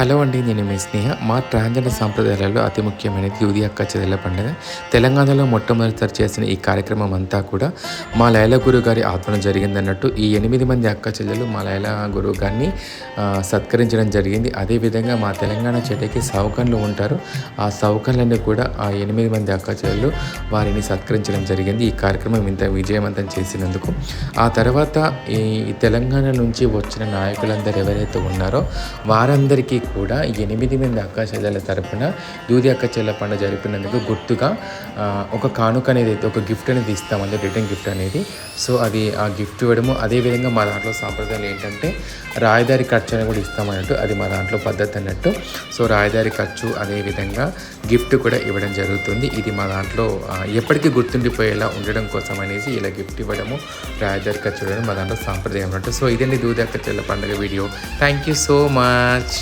Hello అండి నేను మీ స్నేహ. మా ట్రాన్జెండర్ సాంప్రదాయాలలో అతి ముఖ్యమైనది దూది అక్క చెదల పండుగ. తెలంగాణలో మొట్టమొదటిసారి చేసిన ఈ కార్యక్రమం అంతా కూడా మా లైల గురువు గారి ఆత్మను జరిగిందన్నట్టు ఈ ఎనిమిది మంది అక్క చెల్లెలు మా లైల గురువు గారిని సత్కరించడం జరిగింది. అదేవిధంగా మా తెలంగాణ చెడ్డకి సౌకర్లు ఉంటారు. ఆ సౌకర్యాన్ని కూడా ఆ ఎనిమిది మంది అక్క చెల్లెలు వారిని సత్కరించడం జరిగింది. ఈ కార్యక్రమం ఇంత విజయవంతం చేసినందుకు. ఆ తర్వాత ఈ తెలంగాణ నుంచి వచ్చిన నాయకులందరూ ఎవరైతే ఉన్నారో వారందరికీ కూడా ఎనిమిది మంది అక్క చెల్లెల తరపున దూది అక్క పండుగ జరిపినందుకు గుర్తుగా ఒక కానుక అనేది అయితే ఒక గిఫ్ట్ అనేది ఇస్తామండి రిటర్న్ గిఫ్ట్ అనేది. సో అది ఆ గిఫ్ట్ ఇవ్వడము అదేవిధంగా మా దాంట్లో సాంప్రదాయాలు ఏంటంటే రాయదారి ఖర్చు అని కూడా ఇస్తామన్నట్టు అది మా దాంట్లో పద్ధతి అన్నట్టు. సో రాయదారి ఖర్చు అదేవిధంగా గిఫ్ట్ కూడా ఇవ్వడం జరుగుతుంది. ఇది మా దాంట్లో ఎప్పటికీ గుర్తుండిపోయేలా ఉండడం కోసం అనేసి ఇలా గిఫ్ట్ ఇవ్వడము రాయదారి ఖర్చు ఇవ్వడం మా దాంట్లో సాంప్రదాయం అన్నట్టు. సో ఇదండి దూది చెల్ల పండుగ video. Thank you so much.